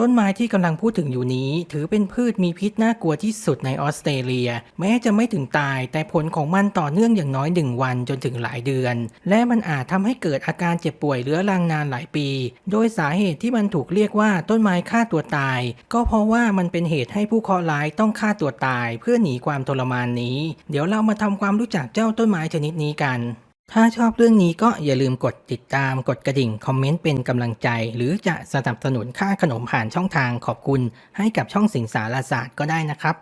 ต้นไม้ที่กำลังพูดถึงอยู่นี้ ถือเป็นพืชมีพิษน่ากลัวที่สุดในออสเตรเลีย แม้จะไม่ถึงตาย แต่ผลของมันต่อเนื่องอย่างน้อยหนึ่งวันจนถึงหลายเดือน และมันอาจทำให้เกิดอาการเจ็บป่วยเรื้อรังนานหลายปี โดยสาเหตุที่มันถูกเรียกว่าต้นไม้ฆ่าตัวตาย ก็เพราะว่ามันเป็นเหตุให้ผู้เคราะห์ร้ายต้องฆ่าตัวตาย เพื่อหนีความทรมานนี้ เดี๋ยวเรามาทำความรู้จักเจ้าต้นไม้ชนิดนี้กัน ถ้าชอบเรื่องนี้ก็อย่าลืมกดติดตามกดกระดิ่ง คอมเมนต์เป็นกำลังใจ หรือจะสนับสนุนค่าขนมผ่านช่องทางขอบคุณ ให้กับช่องสิงสารศาสตร์ก็ได้นะครับ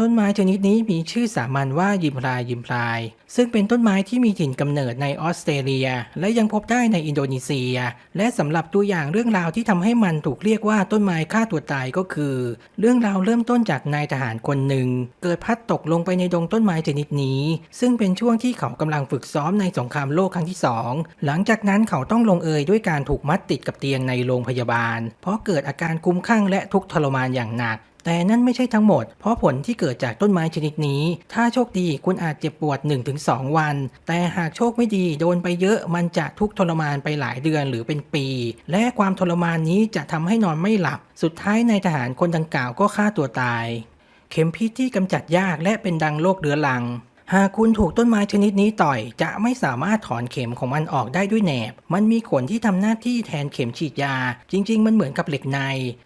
ต้นไม้ชนิดนี้มีชื่อสามัญว่ายิมพลายยิมพลาย ซึ่งเป็นต้นไม้ที่มีถิ่นกำเนิดในออสเตรเลีย และยังพบได้ในอินโดนีเซีย และสำหรับตัวอย่างเรื่องราวที่ทำให้มันถูกเรียกว่าต้นไม้ฆ่าตัวตายก็คือ เรื่องราวเริ่มต้นจากนายทหารคนหนึ่ง เกิดพัดตกลงไปในดงต้นไม้ชนิดนี้ ซึ่งเป็นช่วงที่เขากำลังฝึกซ้อมในสงครามโลกครั้งที่สองหลังจากนั้นเขาต้องลงเอยด้วยการถูกมัดติดกับเตียงในโรงพยาบาล เพราะเกิดอาการคุ้มคลั่งและทุกข์ทรมานอย่างหนัก แต่นั่นไม่ใช่ทั้งหมด เพราะผลที่เกิดจากต้นไม้ชนิดนี้ ถ้าโชคดีคุณอาจเจ็บปวด 1-2 วัน แต่หากโชคไม่ดีโดนไปเยอะมันจะทุกข์ทรมานไปหลายเดือนหรือเป็นปี และความทรมานนี้จะทำให้นอนไม่หลับ สุดท้ายนายทหารคนดังกล่าวก็ฆ่าตัวตาย เข็มพิษที่กำจัดยากและเป็นดังโรคเรื้อรัง หากคุณถูกต้นไม้ชนิดนี้ต่อย จะไม่สามารถถอนเข็มของมันออกได้ด้วยแหนบ มันมีขนที่ทำหน้าที่แทนเข็มฉีดยา จริง ๆ มันเหมือนกับเหล็กใน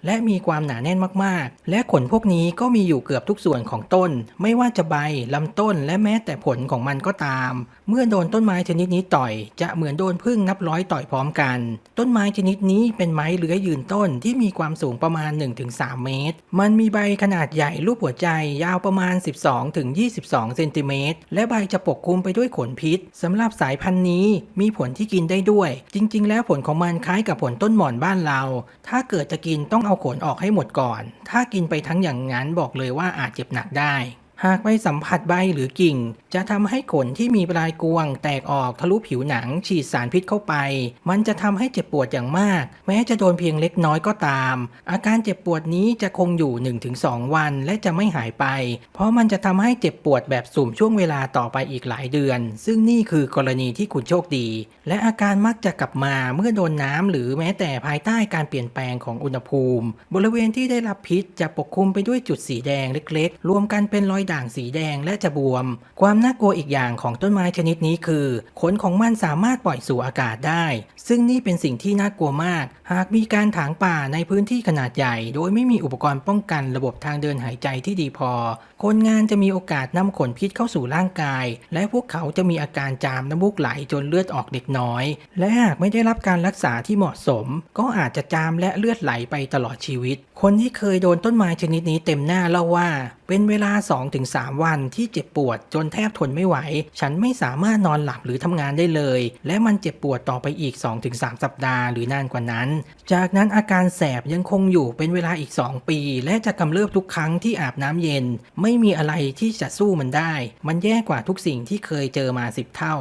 และมีความหนาแน่นมากๆ และขนพวกนี้ก็มีอยู่เกือบทุกส่วนของต้น ไม่ว่าจะใบลำต้นและแม้แต่ผลของมันก็ตาม เมื่อโดนต้นไม้ชนิดนี้ต่อย จะเหมือนโดนพึ่งนับร้อยต่อยพร้อมกัน ต้นไม้ชนิดนี้เป็นไม้เลื้อยยืนต้นที่มีความสูงประมาณ 1-3 เมตร มันมีใบขนาดใหญ่รูปหัวใจยาวประมาณ 12-22 เซนติเมตรและใบจะปกคลุมไปด้วยขนพิษสำหรับสายพันธุ์นี้มีผลที่กินได้ด้วย จริง ๆ แล้วผลของมันคล้ายกับผลต้นหมอนบ้านเรา ถ้าเกิดจะกินต้องเอาขนออกให้หมดก่อน ถ้ากินไปทั้งอย่างนั้นบอกเลยว่าอาจเจ็บหนักได้ หากไปสัมผัสใบหรือกิ่ง จะทำให้ขนที่มีปลายกวง แตกออกทะลุผิวหนัง ฉีดสารพิษเข้าไป มันจะทำให้เจ็บปวดอย่างมาก แม้จะโดนเพียงเล็กน้อยก็ตาม อาการเจ็บปวดนี้จะคงอยู่ 1-2 วันและจะไม่หายไป เพราะมันจะทำให้เจ็บปวดแบบสุ่มช่วงเวลาต่อไปอีกหลายเดือน ซึ่งนี่คือกรณีที่คุณโชคดี และอาการมักจะกลับมาเมื่อโดนน้ำหรือแม้แต่ภายใต้การเปลี่ยนแปลงของอุณหภูมิ บริเวณที่ได้รับพิษจะปกคลุมไปด้วยจุดสีแดงเล็ก ๆ รวมกันเป็นรอยด่างสีแดงและจะบวม ความน่ากลัวอีกอย่างของต้นไม้ชนิดนี้คือ ขนของมันสามารถปล่อยสู่อากาศได้ ซึ่งนี่เป็นสิ่งที่น่ากลัวมาก หากมีการถางป่าในพื้นที่ขนาดใหญ่ โดยไม่มีอุปกรณ์ป้องกันระบบทางเดินหายใจที่ดีพอ คนงานจะมีโอกาสนำขนพิษเข้าสู่ร่างกาย และพวกเขาจะมีอาการจามน้ำมูกไหลจนเลือดออกเล็กน้อย และหากไม่ได้รับการรักษาที่เหมาะสม ก็อาจจะจามและเลือดไหลไปตลอดชีวิต คนที่เคยโดนต้นไม้ชนิดนี้เต็มหน้าเล่าว่า เป็นเวลา2-3วันที่เจ็บปวดจนแทบทนไม่ไหว ฉันไม่สามารถนอนหลับหรือทำงานได้เลย และมันเจ็บปวดต่อไปอีก 2-3 สัปดาห์หรือนานกว่านั้น จากนั้นอาการแสบยังคงอยู่เป็นเวลาอีก 2 ปี และจะกำเริบทุกครั้งที่อาบน้ำเย็น ไม่มีอะไรที่จะสู้มันได้ มันแย่กว่าทุกสิ่งที่เคยเจอมา 10 เท่า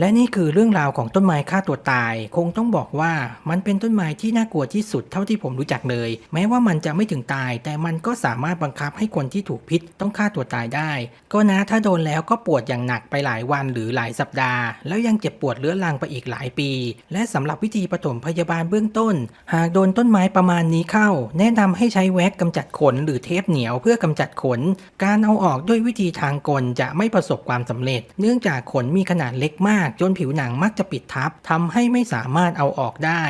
และนี่คือเรื่องราวของต้นไม้ฆ่าตัวตาย คงต้องบอกว่ามันเป็นต้นไม้ที่น่ากลัวที่สุดเท่าที่ผมรู้จักเลย แม้ว่ามันจะไม่ถึงตาย แต่มันก็สามารถบังคับให้คนที่ถูกพิษต้องฆ่าตัวตายได้ ก็นะถ้าโดนแล้วก็ปวดอย่างหนักไปหลายวันหรือหลายสัปดาห์ แล้วยังเจ็บปวดเรื้อรังไปอีกหลายปี และสำหรับวิธีปฐมพยาบาลเบื้องต้น หากโดนต้นไม้ประมาณนี้เข้า แนะนำให้ใช้แว็กกำจัดขนหรือเทปเหนียวเพื่อกำจัดขน การเอาออกด้วยวิธีทางกลจะไม่ประสบความสำเร็จ เนื่องจากขนมีขนาดเล็กมากจนผิวหนังมักจะปิดทับทำให้ไม่สามารถเอาออกได้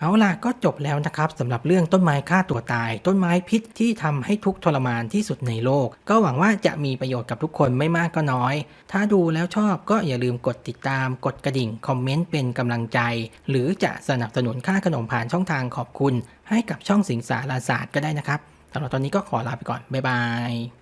เอาล่ะก็จบแล้วนะครับสำหรับเรื่องต้นไม้ฆ่าตัวตาย ต้นไม้พิษที่ทำให้ทุกทรมานที่สุดในโลก ก็หวังว่าจะมีประโยชน์กับทุกคนไม่มากก็น้อย ถ้าดูแล้วชอบก็อย่าลืมกดติดตาม กดกระดิ่ง คอมเมนต์เป็นกำลังใจ หรือจะสนับสนุนค่าขนมผ่านช่องทางขอบคุณ ให้กับช่องสิงสารศาสตร์ก็ได้นะครับสำหรับตอนนี้ก็ขอลาไปก่อนบ๊ายบาย